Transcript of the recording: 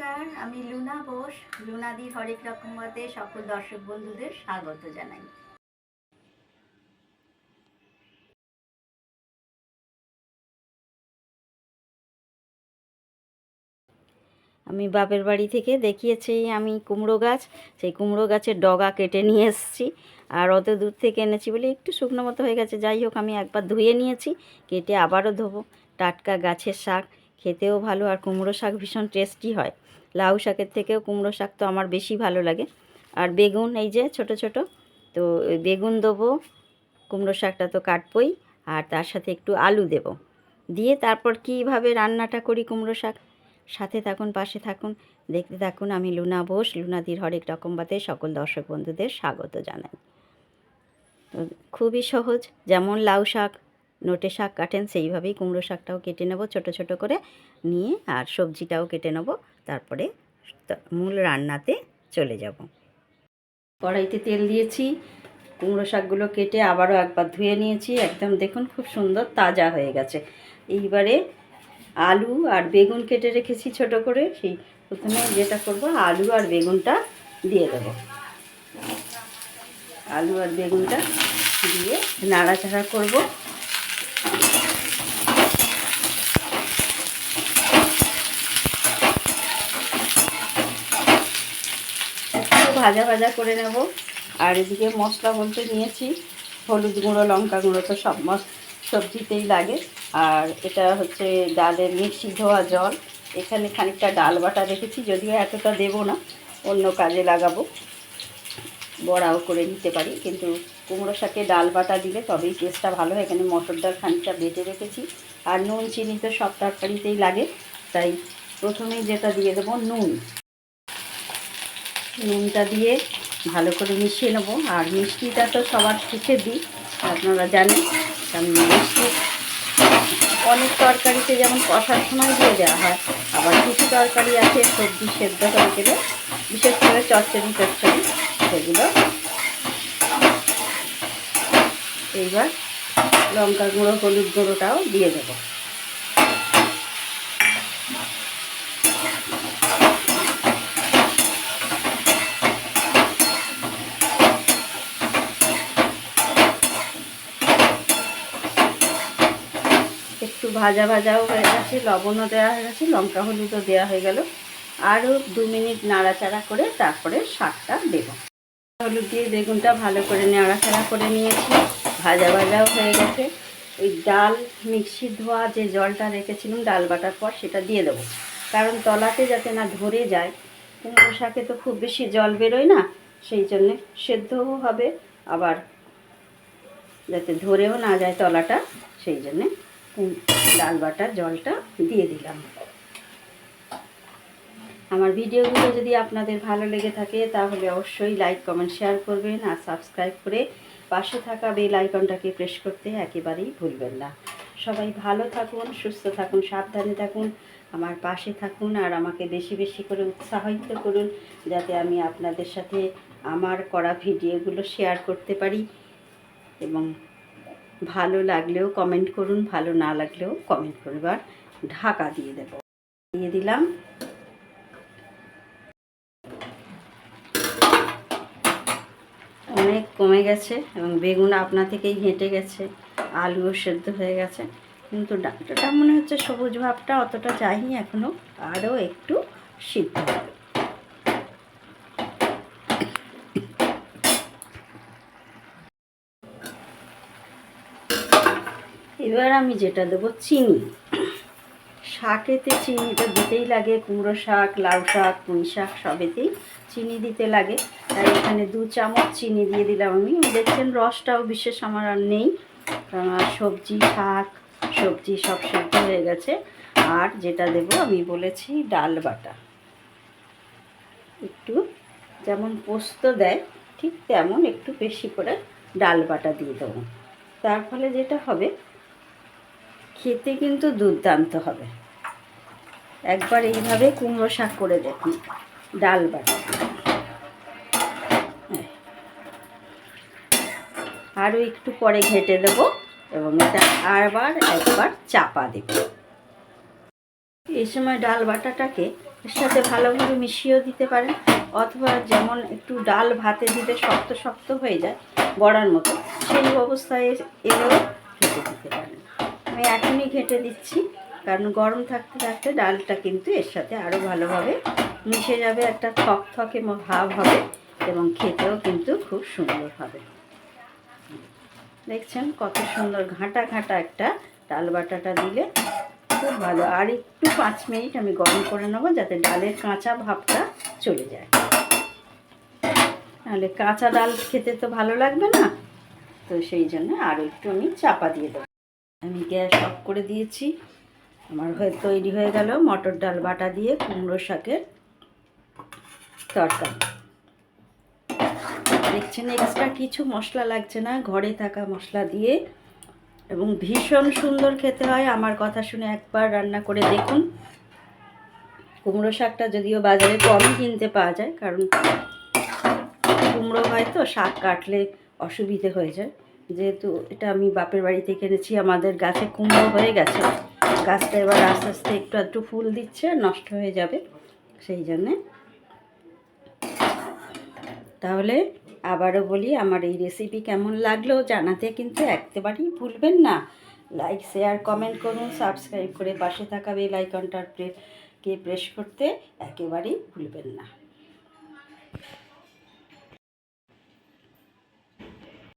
নমস্কার, আমি লুনা বোস। লুনাদির হরেক রকমাতে সকল দর্শক বন্ধুদের স্বাগত জানাই। আমি বাপের বাড়ি থেকে দেখিয়েছি আমি কুমড়ো গাছ। সেই কুমড়ো গাছের ডগা কেটে নিয়ে এসেছি। আর অত দূর থেকে এনেছি বলে একটু শুকনো মতো হয়ে গেছে। যাই হোক, আমি একবার ধুয়ে নিয়েছি, কেটে আবারও ধোবো। টাটকা গাছের শাক, খেতেও ভালো। আর কুমড়ো শাক ভীষণ টেস্টি হয়। লাউ শাকের থেকেও কুমড়ো শাক তো আমার বেশি ভালো লাগে। আর বেগুন, এই যে ছোট ছোট, তো বেগুন দেবো, কুমড়ো শাকটা তো কাটবই, আর তার সাথে একটু আলু দেব। দিয়ে তারপর কীভাবে রান্নাটা করি কুমড়ো শাক? সাথে থাকুন, পাশে থাকুন, দেখতে থাকুন, আমি লুনা বোস লুনাদির হরেক রকম বাতে সকল দর্শক বন্ধুদের স্বাগত জানাই। তো খুবই সহজ, যেমন লাউ শাক, নোটে শাক কাটেন, সেইভাবেই কুমড়ো শাকটাও কেটে নেব, ছোট ছোট করে নিয়ে আর সবজিটাও কেটে নেব। তারপরে মূল রান্নাতে চলে যাব। কড়াইতে তেল দিয়েছি, কুমড়ো শাকগুলো কেটে আবারও একবার ধুয়ে নিয়েছি। একদম দেখুন খুব সুন্দর তাজা হয়ে গেছে। এইবারে আলু আর বেগুন কেটে রেখেছি ছোট করে। সেই প্রথমে যেটা করব, আলু আর বেগুনটা দিয়ে দেব। আলু আর বেগুনটা দিয়ে নাড়াচাড়া করব। ভাজা ভাজা করে নেব। আর এদিকে মশলা বলতে নিয়েছি, হলুদ গুঁড়ো, লঙ্কা গুঁড়ো তো সব মশ, সবজিতেই লাগে। আর এটা হচ্ছে ডালের মিক্সি ধোয়া জল। এখানে খানিকটা ডাল বাটা রেখেছি, যদিও এতটা দেবো না, অন্য কাজে লাগাবো। বড়াও করে নিতে পারি, কিন্তু কুমড়ো শাকে ডাল বাটা দিলে তবেই টেস্টটা ভালো হয়। এখানে মটর ডাল খানিকটা বেটে রেখেছি। আর নুন, চিনি তো সব তরকারিতেই লাগে। তাই প্রথমেই যেটা দিয়ে দেবো নুন। নুনটা দিয়ে ভালো করে মিশিয়ে নেব। আর মিষ্টিটা তো সবার শেষে দিই, আপনারা জানেন আমি মিষ্টি অনেক তরকারিতে যেমন কষার সময় দিয়ে দেওয়া হয়, আবার কিছু তরকারি আছে সবজি সেদ্ধ গেলে বিশেষ করে চচ্চড়ি চচ্চড়ি সেগুলো। এইবার লঙ্কা গুঁড়ো, হলুদ গুঁড়োটাও দিয়ে দেবো একটু ভাজা ভাজাও হয়ে গেছে, লবণও দেওয়া হয়ে গেছে, লঙ্কা হলুদও দেওয়া হয়ে গেল। আরও দু মিনিট নাড়াচাড়া করে তারপরে শাকটা দেব। হলুদ দিয়ে বেগুনটা ভালো করে নাড়াচাড়া করে নিয়েছি, ভাজা ভাজাও হয়ে গেছে। ওই ডাল মিক্সি ধোয়া যে জলটা রেখেছিলাম, ডাল বাটার পর সেটা দিয়ে দেবো। কারণ তলাতে যাতে না ধরে যায়, কুমড়ো শাকে তো খুব বেশি জল বেরোয় না, সেই জন্যে সেদ্ধও হবে। আবার যাতে ধরেও না যায় তলাটা, সেই জন্যে ডাল বাটার জলটা দিয়ে দিলাম। আমার ভিডিওগুলো যদি আপনাদের ভালো লেগে থাকে, তাহলে অবশ্যই লাইক কমেন্ট শেয়ার করবেন আর সাবস্ক্রাইব করে পাশে থাকা বেল আইকনটাকে প্রেস করতে একেবারেই ভুলবেন না। সবাই ভালো থাকুন, সুস্থ থাকুন, সাবধানে থাকুন, আমার পাশে থাকুন আর আমাকে বেশি বেশি করে উৎসাহিত করুন, যাতে আমি আপনাদের সাথে আমার করা ভিডিওগুলো শেয়ার করতে পারি এবং ভালো লাগলেও কমেন্ট করুন, ভালো না লাগলেও কমেন্ট করবার ঢাকা দিয়ে দেব। দিয়ে দিলাম। অনেক কমে গেছে এবং বেগুন আপনা থেকেই হেঁটে গেছে, আলুও সেদ্ধ হয়ে গেছে। কিন্তু ডাঁটাটা মনে হচ্ছে সবুজ ভাবটা অতটা যায়নি, এখনও আরও একটু সিদ্ধ হবে। এবার আমি যেটা দেবো চিনি। শাকেতে চিনিটা দিতেই লাগে, কুমড়ো শাক, লাউ শাক, পুঁই শাক সবেতেই চিনি দিতে লাগে। তাই এখানে দু চামচ চিনি দিয়ে দিলাম আমি। দেখছেন রসটাও বিশেষ আমার আর নেই। আর সবজি, শাক, সবজি সব সেদ্ধ হয়ে গেছে। আর যেটা দেব আমি বলেছি ডাল বাটা। একটু যেমন পোস্ত দেয়, ঠিক তেমন একটু বেশি করে ডাল বাটা দিয়ে দেবো। তার ফলে যেটা হবে খেতে কিন্তু দুর্দান্ত হবে। একবার এইভাবে কুমড়ো শাক করে দেখুন, ডাল বাটা। আরও একটু পরে ঘেটে দেব এবং এটা আরবার একবার চাপা দেব। এই সময় ডাল বাটাটাকে এর সাথে ভালোভাবে মিশিয়েও দিতে পারেন, অথবা যেমন একটু ডাল ভাতে দিলে শক্ত শক্ত হয়ে যায় বড়ার মতো, সেই অবস্থায় এলেও খেতে দিতে পারেন। আমি এখনই ঘেটে দিচ্ছি, কারণ গরম থাকতে থাকতে ডালটা কিন্তু এর সাথে আরও ভালোভাবে মিশে যাবে, একটা থকথকে ম- ভাব হবে এবং খেতেও কিন্তু খুব সুন্দর হবে। দেখছেন কত সুন্দর ঘাঁটা ঘাঁটা একটা ডাল বাটাটা দিলে, খুব ভালো। আর একটু পাঁচ মিনিট আমি গরম করে নেব যাতে ডালের কাঁচা ভাবটা চলে যায়। নাহলে কাঁচা ডাল খেতে তো ভালো লাগবে না, তো সেই জন্য আরও একটু আমি চাপা দিয়ে দেবো। আমি গ্যাস অফ করে দিয়েছি। আমার হয়ে তৈরি হয়ে গেল মটর ডাল বাটা দিয়ে কুমড়ো শাকের তরকারি। দেখছেন এক্সট্রা কিছু মশলা লাগছে না, ঘরে থাকা মশলা দিয়ে। এবং ভীষণ সুন্দর খেতে হয়, আমার কথা শুনে একবার রান্না করে দেখুন। কুমড়ো শাকটা যদিও বাজারে কমই কিনতে পাওয়া যায়, কারণ কুমড়ো হয় তো, শাক কাটলে অসুবিধে হয়ে যায়। যেহেতু এটা আমি বাপের বাড়ি থেকে এনেছি, আমাদের গাছে কুমড়ো হয়ে গেছে। গাছটা এবার আস্তে আস্তে একটু একটু ফুল দিচ্ছে, নষ্ট হয়ে যাবে, সেই জন্যে। তাহলে আবারও বলি, আমার এই রেসিপি কেমন লাগল জানাতে কিন্তু একেবারেই ভুলবেন না। লাইক শেয়ার কমেন্ট করুন সাবস্ক্রাইব করে পাশে থাকা বেল আইকনটার প্রে কে প্রেস করতে একেবারেই ভুলবেন না।